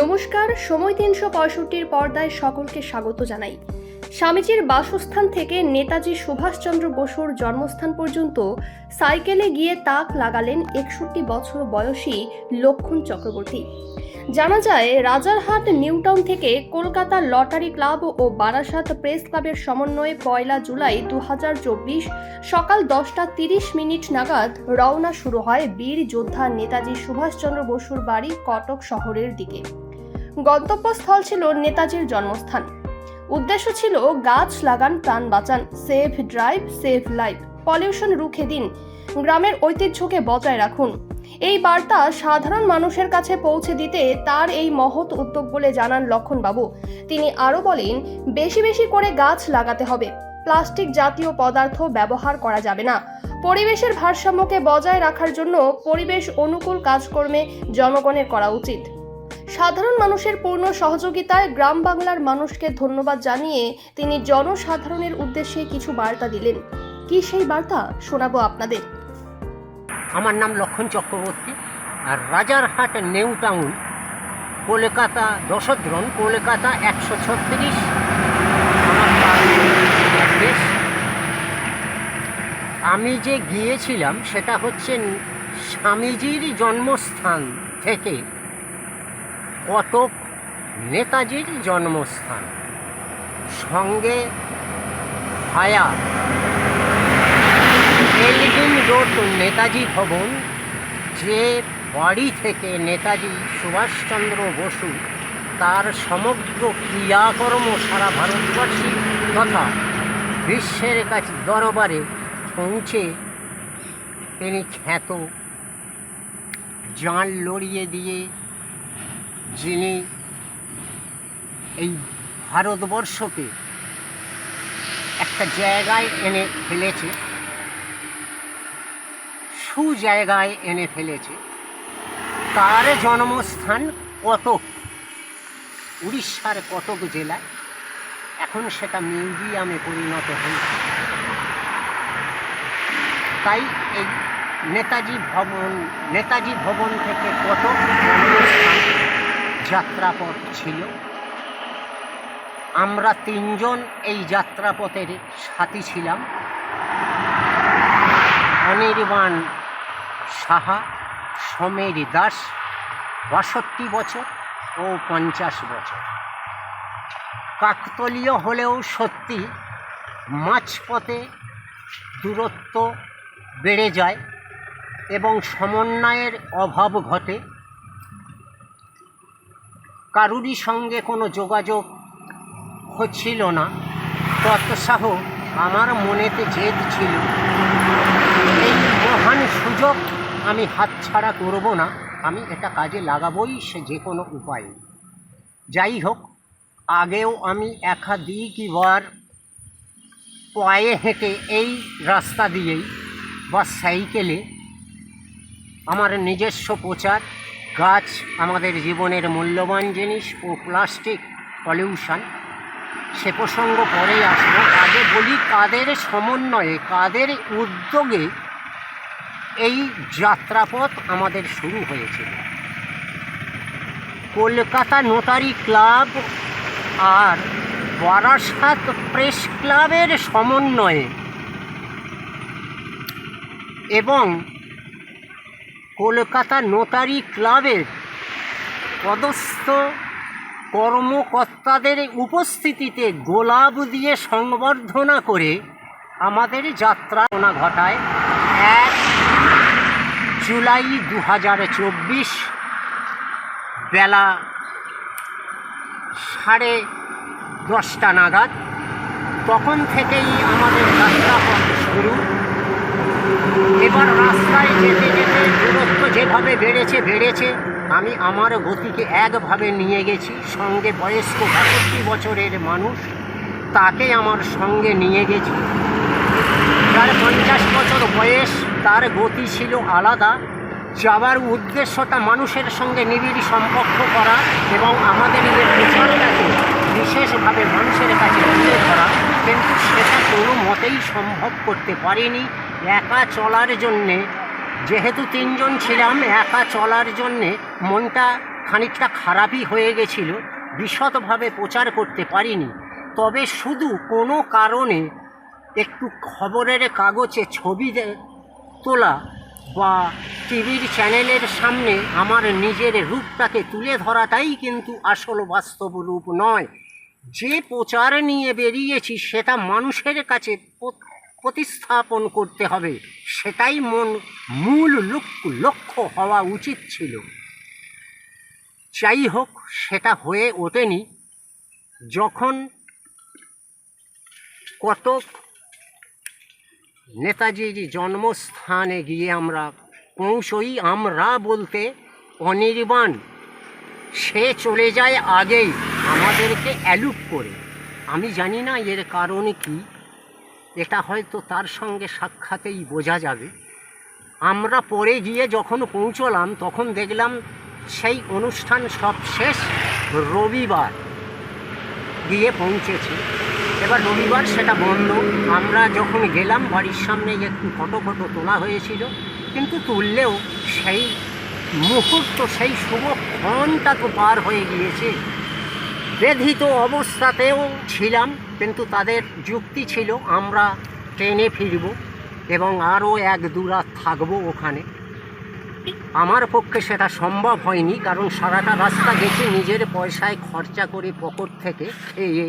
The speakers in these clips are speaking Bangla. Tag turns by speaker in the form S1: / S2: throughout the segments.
S1: নমস্কার, সময় তিনশো পঁয়ষট্টির পর্দায় সকলকে স্বাগত জানাই। স্বামীজির বাসস্থান থেকে নেতাজি সুভাষচন্দ্র বসুর জন্মস্থান পর্যন্ত সাইকেলে গিয়ে তাক লাগালেন একষট্টি বছর বয়সী লক্ষণ চক্রবর্তী। জানা যায়, রাজারহাট, নিউটাউন থেকে কলকাতা লটারি ক্লাব ও বারাসাত প্রেস ক্লাবের সমন্বয়ে পয়লা জুলাই দু হাজার চব্বিশ সকাল দশটা তিরিশ মিনিট নাগাদ রওনা শুরু হয় বীর যোদ্ধা নেতাজি সুভাষচন্দ্র বসুর বাড়ি কটক শহরের দিকে। গন্তব্যস্থল ছিল নেতাজির জন্মস্থান। উদ্দেশ্য ছিল গাছ লাগান, প্রাণ বাঁচান save drive save life pollution রুখে দিন, গ্রামের ঐতিহ্যকে বজায় রাখুন। এই বার্তা সাধারণ মানুষের কাছে পৌঁছে দিতে তার এই মহৎ উদ্যোগ বলে জানান লক্ষণবাবু। তিনি আরও বলেন, বেশি বেশি করে গাছ লাগাতে হবে। প্লাস্টিক জাতীয় পদার্থ ব্যবহার করা যাবে না। পরিবেশের ভারসাম্যকে বজায় রাখার জন্য পরিবেশ অনুকূল কাজকর্মে জনগণের করা উচিত। সাধারণ মানুষের পূর্ণ সহযোগিতায় গ্রাম বাংলার মানুষকে ধন্যবাদ জানিয়ে তিনি জনসাধারণের উদ্দেশ্যে কিছু বার্তা দিলেন। কি সেই বার্তা? শোনাবো আপনাদের।
S2: আমার নাম লক্ষণ চক্রবর্তী আর রাজারহাট নিউ টাউন, কলকাতা দশদ্রন কলকাতা একশো ছত্রিশ। আমি যে গিয়েছিলাম সেটা হচ্ছে স্বামীজির জন্মস্থান থেকে। কটক নেতাজির জন্মস্থান। সঙ্গে ভায়া এলগিন রোড নেতাজি ভবন, যে বাড়ি থেকে নেতাজি সুভাষচন্দ্র বসু তার সমগ্র ক্রিয়াকর্ম সারা ভারতবর্ষী তথা বিশ্বের কাছে দরবারে পৌঁছে তিনি খ্যাত। জান লড়িয়ে দিয়ে যিনি এই ভারতবর্ষকে একটা জায়গায় এনে ফেলেছে, সুজায়গায় এনে ফেলেছে, তার জন্মস্থান কটক, উড়িষ্যার কটক জেলায়। এখন সেটা মিউজিয়ামে পরিণত হয়েছে। তাই এই নেতাজি ভবন নেতাজি ভবন থেকে কটক জন্মস্থান যাত্রাপথ ছিল। আমরা তিনজন এই যাত্রাপথের সাথী ছিলাম। অনির্বাণ সাহা, সমীর দাস, বাষট্টি বছর ও পঞ্চাশ বছর। কাকতলীয় হলেও সত্যি মাঝপথে দূরত্ব বেড়ে যায় এবং সমন্বয়ের অভাব ঘটে। কারুরই সঙ্গে কোনো যোগাযোগ হচ্ছিল না। তৎসহ আমার মনেতে জেদ ছিল। এই মহান সুযোগ আমি হাতছাড়া করব না। আমি এটা কাজে লাগাবই সে যে কোনো উপায়ে। যাই হোক, আগেও আমি একাধিকবার পায়ে হেঁটে এই রাস্তা দিয়েই বা সাইকেলে আমার নিজস্ব প্রচার গাছ আমাদের জীবনের মূল্যবান জিনিস ও প্লাস্টিক পলিউশন। সে প্রসঙ্গ পরেই আসব আগে বলি? কাদের সমন্বয়ে, কাদের উদ্যোগে এই যাত্রাপথ আমাদের শুরু হয়েছিল? কলকাতা নোটারি ক্লাব আর বারাসাত প্রেস ক্লাবের সমন্বয়ে এবং কলকাতা নোটারি ক্লাবের পদস্থ কর্মকর্তাদের উপস্থিতিতে গোলাপ দিয়ে সংবর্ধনা করে আমাদের যাত্রা ঘটায় এক জুলাই দু চব্বিশ বেলা সাড়ে দশটা নাগাদ। তখন থেকেই আমাদের যাত্রাপথ শুরু। এবার রাস্তায় যেতে যেতে দূরত্ব যেভাবে বেড়েছে বেড়েছে, আমি আমার গতিকে একভাবে নিয়ে গেছি। সঙ্গে বয়স্ক বাষট্টি বছরের মানুষ, তাকে আমার সঙ্গে নিয়ে গেছি। যার পঞ্চাশ বছর বয়স, তার গতি ছিল আলাদা। যাওয়ার উদ্দেশ্যটা মানুষের সঙ্গে নিবিড় সম্পর্ক করা এবং আমাদের এই প্রচারটাকে বিশেষভাবে মানুষের কাছে তুলে ধরা। কিন্তু সেটা কোনো মতেই সম্ভব করতে পারিনি। একা চলার জন্যে, যেহেতু তিনজন ছিলাম, একা চলার জন্যে মনটা খানিকটা খারাপই হয়ে গেছিল, বিশদভাবে প্রচার করতে পারিনি। তবে শুধু কোনো কারণে একটু খবরের কাগজে ছবি তোলা বা টিভির চ্যানেলের সামনে আমার নিজের রূপটাকে তুলে ধরাটাই কিন্তু আসল বাস্তব রূপ নয়। যে প্রচার নিয়ে বেরিয়েছি সেটা মানুষের কাছে প্রতিস্থাপন করতে হবে, সেটাই মন, মূল লক্ষ্য হওয়া উচিত ছিল। যাই হোক, সেটা হয়ে ওঠেনি। যখন কটক নেতাজির জন্মস্থানে গিয়ে আমরা পৌঁছই, আমরা বলতে অনির্বাণ, সে চলে যায় আগেই আমাদেরকে অ্যালুপ করে। আমি জানি না এর কারণ কি। এটা হয়তো তার সঙ্গে সাক্ষাতেই বোঝা যাবে। আমরা পরে গিয়ে যখন পৌঁছলাম, তখন দেখলাম সেই অনুষ্ঠান সব শেষ রবিবার গিয়ে পৌঁছেছি। এবার রবিবার সেটা বন্ধ। আমরা যখন গেলাম, বাড়ির সামনে একটু ফটো ফটো তোলা হয়েছিল। কিন্তু তুললেও সেই মুহূর্ত, সেই শুভ শুভক্ষণটা তো পার হয়ে গিয়েছে। বেধিত অবস্থাতেও ছিলাম। কিন্তু তাদের যুক্তি ছিল, আমরা ট্রেনে ফিরব এবং আরও এক দু রাত থাকব ওখানে। আমার পক্ষে সেটা সম্ভব হয়নি, কারণ সারাটা রাস্তা গেছি নিজের পয়সায় খরচা করে পকেট থেকে খেয়ে।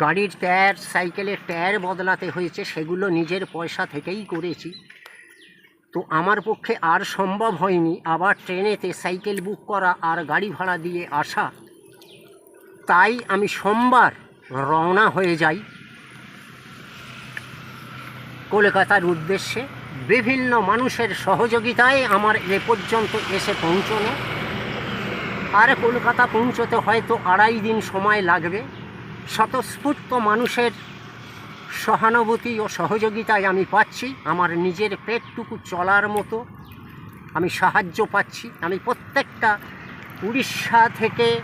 S2: গাড়ির টায়ার, সাইকেলের টায়ার বদলাতে হয়েছে, সেগুলো নিজের পয়সা থেকেই করেছি। তো আমার পক্ষে আর সম্ভব হয়নি আবার ট্রেনেতে সাইকেল বুক করা আর গাড়ি ভাড়া দিয়ে আসা। তাই আমি সোমবার রওনা হয়ে যাই। কলকাতার উদ্দেশ্যে বিভিন্ন মানুষের সহযোগিতায় আমার এ পর্যন্ত এসে পৌঁছনো আর কলকাতা পৌঁছতে হয়তো আড়াই দিন সময় লাগবে। স্বতঃস্ফূর্ত মানুষের সহানুভূতি ও সহযোগিতায় আমি পাচ্ছি। আমার নিজের পেটটুকু চলার মতো আমি সাহায্য পাচ্ছি। আমি প্রত্যেকটা উড়িষ্যা থেকে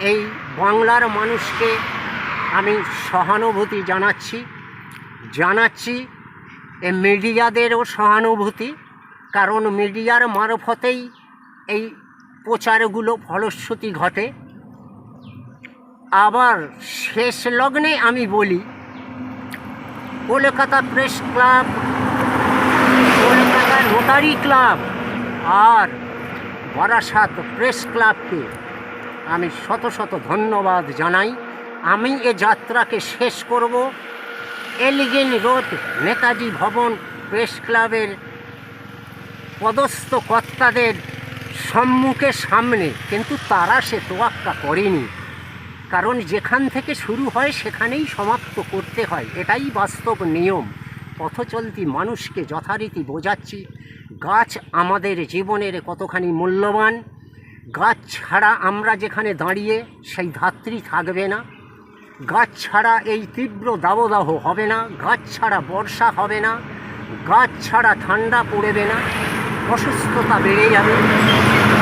S2: এই বাংলার মানুষকে আমি সহানুভূতি জানাচ্ছি জানাচ্ছি এ মিডিয়াদেরও সহানুভূতি, কারণ মিডিয়ার মারফতেই এই প্রচারগুলো ফলশ্রুতি ঘটে। আবার শেষ লগ্নে আমি বলি, Kolkata press club Kolkata rotary club আর বারাসাত প্রেস ক্লাবকে আমি শত শত ধন্যবাদ জানাই। আমি এ যাত্রাকে শেষ করব। এলিগেন রোড নেতাজি ভবন প্রেস ক্লাবের পদস্থ কর্তাদের সম্মুখে সামনে, কিন্তু তারা সে তোয়াক্কা করেনি। কারণ যেখান থেকে শুরু হয় সেখানেই সমাপ্ত করতে হয়, এটাই বাস্তব নিয়ম। পথ চলতি মানুষকে যথারীতি বোঝাচ্ছি, গাছ আমাদের জীবনের কতখানি মূল্যবান, গাছ ছাড়া আমরা যেখানে দাঁড়িয়ে সেই ধাত্রী থাকবে না। গাছ ছাড়া এই তীব্র দাবদাহ হবে না, গাছ ছাড়া বর্ষা হবে না, গাছ ছাড়া ঠান্ডা পড়বে না, অসুস্থতা বেড়ে যাবে।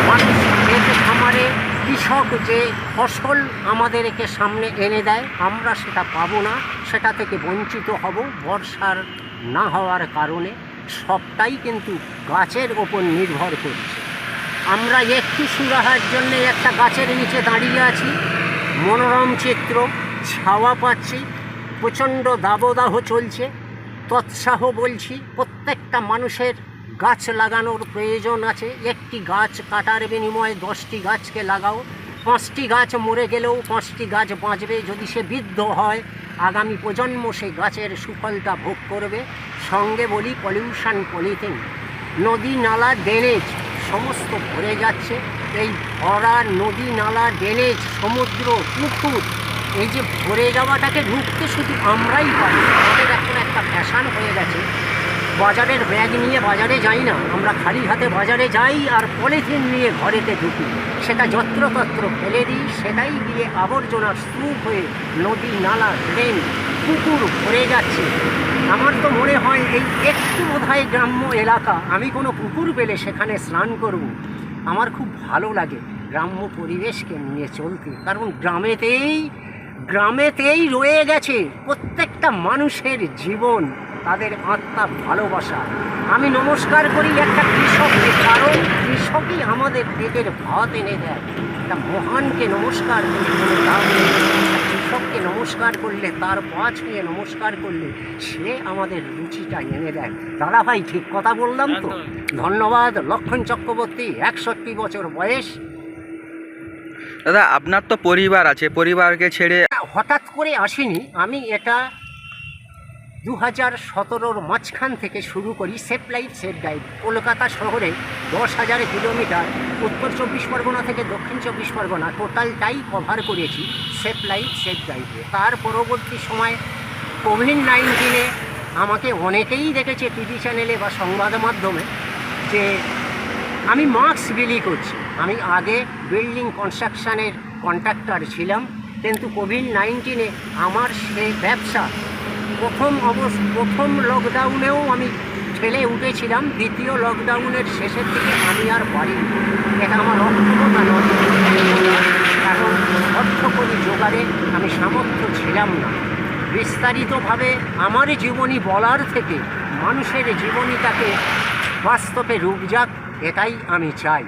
S2: মানুষ ক্ষেত খামারে, কৃষক যে ফসল আমাদেরকে সামনে এনে দেয়, আমরা সেটা পাবো না, সেটা থেকে বঞ্চিত হব, বর্ষার না হওয়ার কারণে সবটাই কিন্তু গাছের ওপর নির্ভর করছে। আমরা একটু সুরাহার জন্য একটা গাছের নিচে দাঁড়িয়ে আছি, মনোরম চিত্র ছাওয়া পাচ্ছি, প্রচণ্ড দাবদাহ চলছে, তৎসাহ বলছি, প্রত্যেকটা মানুষের গাছ লাগানোর প্রয়োজন আছে। একটি গাছ কাটার বিনিময়ে দশটি গাছকে লাগাও। পাঁচটি গাছ মরে গেলেও পাঁচটি গাছ বাঁচবে। যদি সে বৃদ্ধ হয়, আগামী প্রজন্ম সেই গাছের সুফলটা ভোগ করবে। সঙ্গে বলি পলিউশন পলিথিন নদী নালা ড্রেনেজ সমস্ত ভরে যাচ্ছে। এই ভরা নদী নালা ড্রেনেজ সমুদ্র, পুকুর এই যে ভরে যাওয়াটাকে ঢুকতে শুধু আমরাই পারি। আমাদের এখন একটা ফ্যাশান হয়ে গেছে। বাজারের ব্যাগ নিয়ে বাজারে যাই না। আমরা খালি হাতে বাজারে যাই আর পলিথিন নিয়ে ঘরেতে ঢুকি। সেটা যত্রতত্র ফেলে দিই। সেটাই গিয়ে আবর্জনার স্তূপ হয়ে নদী নালা ড্রেন পুকুর ভরে যাচ্ছে। আমার তো মনে হয় এই একটু বোধহয় গ্রাম্য এলাকা। আমি কোনো পুকুর পেলে সেখানে স্নান করব। আমার খুব ভালো লাগে গ্রাম্য পরিবেশকে নিয়ে চলতে। কারণ গ্রামেতেই গ্রামেতেই রয়ে গেছে প্রত্যেকটা মানুষের জীবন তাদের আত্মা ভালোবাসা। আমি নমস্কার করি একটা কৃষককে কারণ কৃষকই আমাদের পেটের ভাত এনে দেয়। একটা মহানকে নমস্কার করে কোনো নেই কৃষককে নমস্কার করলে তার পা ছুঁয়ে নমস্কার করলে সে আমাদের রুচিটা এনে দেয়। দাদা ভাই ঠিক কথা বললাম তো? ধন্যবাদ। লক্ষণ চক্রবর্তী একষট্টি বছর বয়স।
S3: দাদা আপনার তো পরিবার আছে পরিবারকে ছেড়ে
S2: হঠাৎ করে আসিনি, আমি এটা দু হাজার সতেরোর মাঝখান থেকে শুরু করি safe life safe guide. Kolkata শহরে দশ হাজার কিলোমিটার, উত্তর চব্বিশ পরগনা থেকে দক্ষিণ চব্বিশ পরগনা টোটালটাই কভার করেছি সেফ লাইফ সেফ গাইডে। তার পরবর্তী সময় কোভিড নাইন্টিনে আমাকে অনেকেই দেখেছে টিভি চ্যানেলে বা সংবাদ মাধ্যমে যে আমি মাস্ক বিলি করছি। আমি আগে বিল্ডিং কনস্ট্রাকশানের কন্ট্রাক্টর ছিলাম কিন্তু কোভিড নাইন্টিনে আমার সে ব্যবসা, প্রথম অবস, প্রথম লকডাউনেও আমি ঠেলে উঠেছিলাম, দ্বিতীয় লকডাউনের শেষের দিকে আমি আর পারিনি। এটা আমার অক্ষমতা নয়। কারণ অর্থকরী জোগাড়ে আমি সামর্থ্য ছিলাম না। বিস্তারিতভাবে আমার জীবনী বলার থেকে মানুষের জীবনীটাকে বাস্তবে রূপ যাক এটাই আমি চাই।